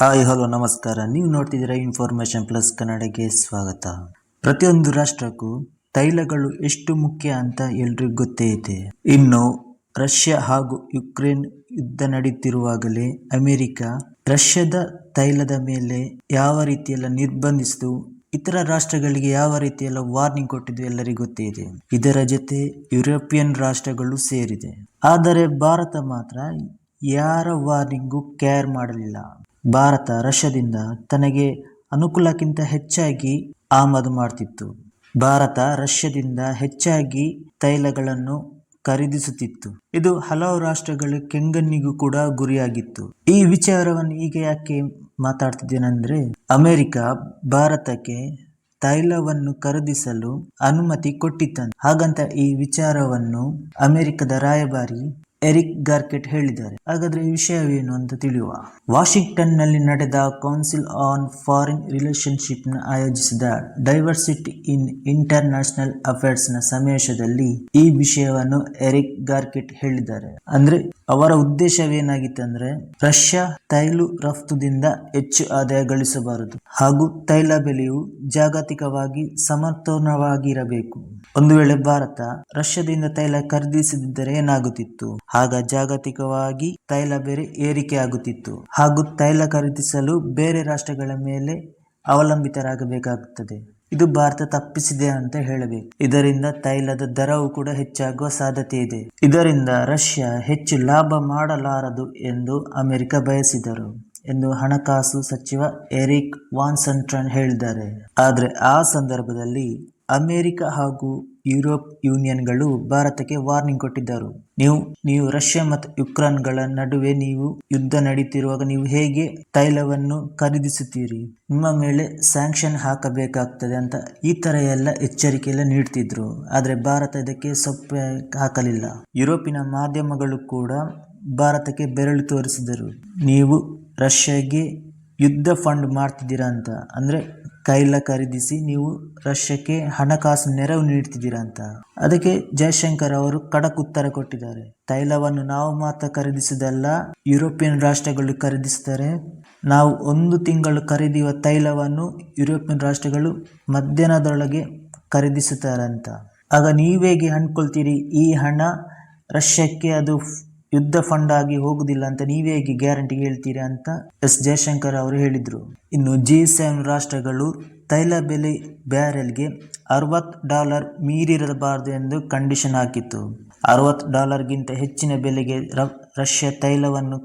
Hi hello ನಮಸ್ಕಾರ. ನೀವು ನೋಡ್ತಿದ್ದೀರಾ ಇನ್ಫಾರ್ಮೇಶನ್ ಪ್ಲಸ್ ಕನ್ನಡಕ್ಕೆ ಸ್ವಾಗತ. ಪ್ರತಿಯೊಂದು ರಾಷ್ಟ್ರಕ್ಕೂ ತೈಲಗಳು ಎಷ್ಟು ಮುಖ್ಯ ಅಂತ ಎಲ್ರಿಗೂ ಗೊತ್ತೇ ಇದೆ. ಇನ್ನು ರಷ್ಯಾ ಹಾಗೂ ಯುಕ್ರೇನ್ ಯುದ್ಧ ನಡೀತಿರುವಾಗಲೇ ಅಮೆರಿಕ ರಷ್ಯಾದ ತೈಲದ ಮೇಲೆ ಯಾವ ರೀತಿಯೆಲ್ಲ ನಿರ್ಬಂಧಿಸಿತು, ಇತರ ರಾಷ್ಟ್ರಗಳಿಗೆ ಯಾವ ರೀತಿಯೆಲ್ಲ ವಾರ್ನಿಂಗ್ ಕೊಟ್ಟಿದ್ದು ಎಲ್ಲರಿಗೂ ಗೊತ್ತೇ ಇದೆ. ಇದರ ಜೊತೆ ಯುರೋಪಿಯನ್ ರಾಷ್ಟ್ರಗಳು ಸೇರಿದೆ. ಆದರೆ ಭಾರತ ಮಾತ್ರ ಯಾರ ವಾರ್ನಿಂಗು ಕೇರ್ ಮಾಡಲಿಲ್ಲ. ಭಾರತ ರಷ್ಯಾದಿಂದ ತನಗೆ ಅನುಕೂಲಕ್ಕಿಂತ ಹೆಚ್ಚಾಗಿ ಆಮದು ಮಾಡ್ತಿತ್ತು. ಭಾರತ ರಷ್ಯಾದಿಂದ ಹೆಚ್ಚಾಗಿ ತೈಲಗಳನ್ನು ಖರೀದಿಸುತ್ತಿತ್ತು. ಇದು ಹಲವು ರಾಷ್ಟ್ರಗಳ ಕೆಂಗಣ್ಣಿಗೂ ಕೂಡ ಗುರಿಯಾಗಿತ್ತು. ಈ ವಿಚಾರವನ್ನು ಈಗ ಯಾಕೆ ಮಾತಾಡ್ತಿದ್ದೇನೆಂದ್ರೆ, ಅಮೆರಿಕ ಭಾರತಕ್ಕೆ ತೈಲವನ್ನು ಖರೀದಿಸಲು ಅನುಮತಿ ಕೊಟ್ಟಿತ್ತಂತೆ. ಹಾಗಂತ ಈ ವಿಚಾರವನ್ನು ಅಮೆರಿಕದ ರಾಯಭಾರಿ ಎರಿಕ್ ಗಾರ್ಕೆಟ್ ಹೇಳಿದ್ದಾರೆ. ಹಾಗಾದ್ರೆ ಈ ವಿಷಯವೇನು ಅಂತ ತಿಳಿಯುವ? ವಾಷಿಂಗ್ಟನ್ನಲ್ಲಿ ನಡೆದ ಕೌನ್ಸಿಲ್ ಆನ್ ಫಾರಿನ್ ರಿಲೇಷನ್ಶಿಪ್ನ ಆಯೋಜಿಸಿದ ಡೈವರ್ಸಿಟಿ ಇನ್ ಇಂಟರ್ ನ್ಯಾಷನಲ್ ಅಫೇರ್ಸ್ನ ಸಮಾವೇಶದಲ್ಲಿ ಈ ವಿಷಯವನ್ನು ಎರಿಕ್ ಗಾರ್ಕೆಟ್ ಹೇಳಿದ್ದಾರೆ. ಅಂದ್ರೆ ಅವರ ಉದ್ದೇಶವೇನಾಗಿತ್ತಂದ್ರೆ ರಷ್ಯಾ ತೈಲು ರಫ್ತುದಿಂದ ಹೆಚ್ಚು ಆದಾಯ ಗಳಿಸಬಾರದು ಹಾಗೂ ತೈಲ ಬೆಲೆಯು ಜಾಗತಿಕವಾಗಿ ಸಮತೋಲನವಾಗಿರಬೇಕು ಒಂದು ವೇಳೆ ಭಾರತ ರಷ್ಯಾದಿಂದ ತೈಲ ಖರೀದಿಸದಿದ್ದರೆ ಏನಾಗುತ್ತಿತ್ತು? ಆಗ ಜಾಗತಿಕವಾಗಿ ತೈಲ ಬೆಲೆ ಏರಿಕೆ ಆಗುತ್ತಿತ್ತು ಹಾಗೂ ತೈಲ ಖರೀದಿಸಲು ಬೇರೆ ರಾಷ್ಟ್ರಗಳ ಮೇಲೆ ಅವಲಂಬಿತರಾಗಬೇಕಾಗುತ್ತದೆ. ಇದು ಭಾರತ ತಪ್ಪಿಸಿದೆ ಅಂತ ಹೇಳಬೇಕು. ಇದರಿಂದ ತೈಲದ ದರವು ಕೂಡ ಹೆಚ್ಚಾಗುವ ಸಾಧ್ಯತೆ ಇದೆ ಇದರಿಂದ ರಷ್ಯಾ ಹೆಚ್ಚು ಲಾಭ ಮಾಡಲಾರದು ಎಂದು ಅಮೆರಿಕ ಬಯಸಿದರು ಎಂದು ಹಣಕಾಸು ಸಚಿವ ಎರಿಕ್ ವಾನ್ಸಂಟ್ರನ್ ಹೇಳಿದ್ದಾರೆ. ಆದರೆ ಆ ಸಂದರ್ಭದಲ್ಲಿ ಅಮೆರಿಕ ಹಾಗೂ ಯುರೋಪ್ ಯೂನಿಯನ್ಗಳು ಭಾರತಕ್ಕೆ ವಾರ್ನಿಂಗ್ ಕೊಟ್ಟಿದ್ದರು. ನೀವು ನೀವು ರಷ್ಯಾ ಮತ್ತು ಯುಕ್ರೇನ್ಗಳ ನಡುವೆ ನೀವು ಯುದ್ಧ ನಡೀತಿರುವಾಗ ನೀವು ಹೇಗೆ ತೈಲವನ್ನು ಖರೀದಿಸುತ್ತೀರಿ? ನಿಮ್ಮ ಮೇಲೆ ಸ್ಯಾಂಕ್ಷನ್ ಹಾಕಬೇಕಾಗ್ತದೆ ಅಂತ ಈ ತರ ಎಲ್ಲ ಎಚ್ಚರಿಕೆ ಎಲ್ಲ ನೀಡ್ತಿದ್ರು. ಆದ್ರೆ ಭಾರತ ಇದಕ್ಕೆ ಸೊಪ್ಪೆ ಹಾಕಲಿಲ್ಲ. ಯುರೋಪಿನ ಮಾಧ್ಯಮಗಳು ಕೂಡ ಭಾರತಕ್ಕೆ ಬೆರಳು ತೋರಿಸಿದರು. ನೀವು ರಷ್ಯಾಗೆ ಯುದ್ಧ ಫಂಡ್ ಮಾಡ್ತಿದ್ದೀರಾ ಅಂತ. ಅಂದರೆ ತೈಲ ಖರೀದಿಸಿ ನೀವು ರಷ್ಯಾಕ್ಕೆ ಹಣಕಾಸು ನೆರವು ನೀಡ್ತಿದ್ದೀರಾ ಅಂತ. ಅದಕ್ಕೆ ಜಯಶಂಕರ್ ಅವರು ಖಡಕ್ ಉತ್ತರ ಕೊಟ್ಟಿದ್ದಾರೆ. ತೈಲವನ್ನು ನಾವು ಮಾತ್ರ ಖರೀದಿಸಿದಲ್ಲ, ಯುರೋಪಿಯನ್ ರಾಷ್ಟ್ರಗಳು ಖರೀದಿಸ್ತಾರೆ. ನಾವು ಒಂದು ತಿಂಗಳು ಖರೀದಿಯುವ ತೈಲವನ್ನು ಯುರೋಪಿಯನ್ ರಾಷ್ಟ್ರಗಳು ಮಧ್ಯಾಹ್ನದೊಳಗೆ ಅಂತ ಆಗ ನೀವೇಗೆ ಅಂದ್ಕೊಳ್ತೀರಿ, ಈ ಹಣ ರಷ್ಯಾಕ್ಕೆ ಅದು ಯುದ್ಧ ಫಂಡ್ ಆಗಿ ಹೋಗುದಿಲ್ಲ ಅಂತ ನೀವೇ ಹೇಗೆ ಗ್ಯಾರಂಟಿ ಹೇಳ್ತೀರಿ ಅಂತ ಎಸ್. ಜಯಶಂಕರ್ ಅವರು ಹೇಳಿದರು. ಇನ್ನು ಜಿ ಸೆವೆನ್ ರಾಷ್ಟ್ರಗಳು ತೈಲ ಬೆಲೆ ಬ್ಯಾರೆಲ್ಗೆ ಅರವತ್ತು ಡಾಲರ್ ಮೀರಿರಬಾರದು ಎಂದು ಕಂಡೀಷನ್ ಹಾಕಿತ್ತು. ಅರವತ್ತು ಡಾಲರ್ಗಿಂತ ಹೆಚ್ಚಿನ ಬೆಲೆಗೆ ರಷ್ಯಾ ತೈಲವನ್ನು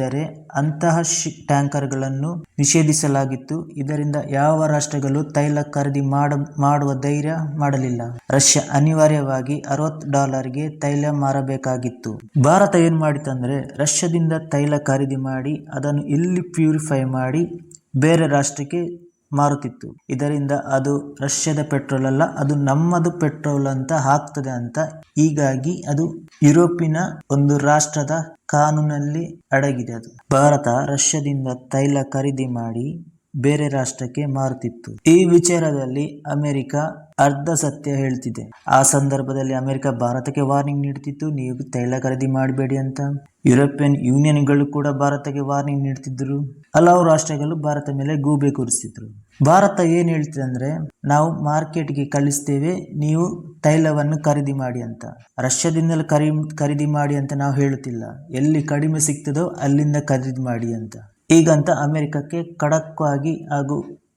ಖರೀದಿಸಿದ್ದರೆ ಅಂತಹ ಟ್ಯಾಂಕರ್ಗಳನ್ನು ನಿಷೇಧಿಸಲಾಗಿತ್ತು. ಇದರಿಂದ ಯಾವ ರಾಷ್ಟ್ರಗಳು ತೈಲ ಖರೀದಿ ಮಾಡ, ಮಾಡುವ ಧೈರ್ಯ ಮಾಡಲಿಲ್ಲ. ರಷ್ಯಾ ಅನಿವಾರ್ಯವಾಗಿ ಅರವತ್ತು ಡಾಲರ್ಗೆ ತೈಲ ಮಾರಬೇಕಾಗಿತ್ತು. ಭಾರತ ಏನ್ ಮಾಡಿತ್ತಂದರೆ ರಷ್ಯಾದಿಂದ ತೈಲ ಖರೀದಿ ಮಾಡಿ ಅದನ್ನು ಇಲ್ಲಿ ಪ್ಯೂರಿಫೈ ಮಾಡಿ ಬೇರೆ ರಾಷ್ಟ್ರಕ್ಕೆ ಮಾರುತ್ತಿತ್ತು. ಇದರಿಂದ ಅದು ರಷ್ಯಾದ ಪೆಟ್ರೋಲ್ ಅಲ್ಲ, ಅದು ನಮ್ಮದು ಪೆಟ್ರೋಲ್ ಅಂತ ಹಾಕ್ತದೆ ಅಂತ. ಹೀಗಾಗಿ ಅದು ಯುರೋಪಿನ ಒಂದು ರಾಷ್ಟ್ರದ ಕಾನೂನಲ್ಲಿ ಅಡಗಿದೆ ಅದು. ಭಾರತ ರಷ್ಯಾದಿಂದ ತೈಲ ಖರೀದಿ ಮಾಡಿ ಬೇರೆ ರಾಷ್ಟ್ರಕ್ಕೆ ಮಾರುತ್ತಿತ್ತು. ಈ ವಿಚಾರದಲ್ಲಿ ಅಮೆರಿಕ ಅರ್ಧ ಸತ್ಯ ಹೇಳ್ತಿದೆ. ಆ ಸಂದರ್ಭದಲ್ಲಿ ಅಮೆರಿಕ ಭಾರತಕ್ಕೆ ವಾರ್ನಿಂಗ್ ನೀಡುತ್ತಿತ್ತು. ನೀವು ತೈಲ ಖರೀದಿ ಮಾಡಬೇಡಿ ಅಂತ. ಯುರೋಪಿಯನ್ ಯೂನಿಯನ್ಗಳು ಕೂಡ ಭಾರತಕ್ಕೆ ವಾರ್ನಿಂಗ್ ನೀಡ್ತಿದ್ರು ಹಲವು ರಾಷ್ಟ್ರಗಳು ಭಾರತ ಮೇಲೆ ಗೂಬೆ ಕೂರಿಸಿದ್ರು. ಭಾರತ ಏನ್ ಹೇಳ್ತಿದೆ ಅಂದ್ರೆ, ನಾವು ಮಾರ್ಕೆಟ್ಗೆ ಕಳಿಸ್ತೇವೆ, ನೀವು ತೈಲವನ್ನು ಖರೀದಿ ಮಾಡಿ ಅಂತ. ರಷ್ಯಾದಿಂದಲೂ ಖರೀ, ಖರೀದಿ ಮಾಡಿ ಅಂತ ನಾವು ಹೇಳುತ್ತಿಲ್ಲ. ಎಲ್ಲಿ ಕಡಿಮೆ ಸಿಗ್ತದೋ ಅಲ್ಲಿಂದ ಖರೀದಿ ಮಾಡಿ ಅಂತ. ಈಗಂತ ಅಮೆರಿಕಕ್ಕೆ ಖಡಕ್ಕಾಗಿ ಹಾಗೂ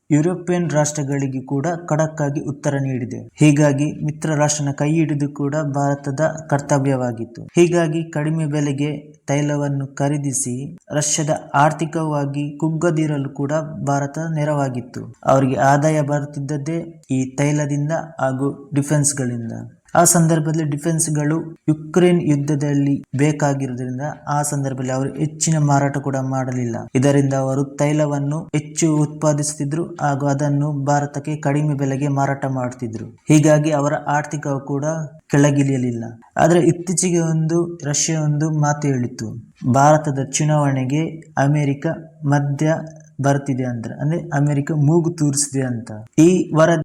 ಯುರೋಪಿಯನ್ ರಾಷ್ಟ್ರಗಳಿಗೆ ಕೂಡ ಖಡಕ್ಕಾಗಿ ಉತ್ತರ ನೀಡಿದೆ. ಹೀಗಾಗಿ ಮಿತ್ರ ರಾಷ್ಟ್ರನ ಕೈ ಹಿಡಿದು ಕೂಡ ಭಾರತದ ಕರ್ತವ್ಯವಾಗಿತ್ತು. ಹೀಗಾಗಿ ಕಡಿಮೆ ಬೆಲೆಗೆ ತೈಲವನ್ನು ಖರೀದಿಸಿ ರಷ್ಯಾದ ಆರ್ಥಿಕವಾಗಿ ಕುಗ್ಗದಿರಲು ಕೂಡ ಭಾರತ ನೆರವಾಗಿತ್ತು. ಅವರಿಗೆ ಆದಾಯ ಬರುತ್ತಿದ್ದದ್ದೇ ಈ ತೈಲದಿಂದ ಹಾಗೂ ಡಿಫೆನ್ಸ್ಗಳಿಂದ. ಆ ಸಂದರ್ಭದಲ್ಲಿ ಡಿಫೆನ್ಸ್ಗಳು ಯುಕ್ರೇನ್ ಯುದ್ಧದಲ್ಲಿ ಬೇಕಾಗಿರುವುದರಿಂದ ಆ ಸಂದರ್ಭದಲ್ಲಿ ಅವರು ಹೆಚ್ಚಿನ ಮಾರಾಟ ಕೂಡ ಮಾಡಲಿಲ್ಲ. ಇದರಿಂದ ಅವರು ತೈಲವನ್ನು ಹೆಚ್ಚು ಉತ್ಪಾದಿಸುತ್ತಿದ್ರು ಹಾಗೂ ಅದನ್ನು ಭಾರತಕ್ಕೆ ಕಡಿಮೆ ಬೆಲೆಗೆ ಮಾರಾಟ ಮಾಡುತ್ತಿದ್ರು ಹೀಗಾಗಿ ಅವರ ಆರ್ಥಿಕ ಕೂಡ ಕೆಳಗಿಳಿಯಲಿಲ್ಲ. ಆದರೆ ಇತ್ತೀಚೆಗೆ ಒಂದು ರಷ್ಯಾ ಒಂದು ಮಾತು ಹೇಳಿತ್ತು. ಭಾರತದ ಚುನಾವಣೆಗೆ ಅಮೆರಿಕ ಮಧ್ಯ ಬರ್ತಿದೆ ಅಂತ. ಅಂದ್ರೆ ಅಮೆರಿಕ ಮೂಗು ತೂರಿಸಿದೆ ಅಂತ. ಈ ವರದಿ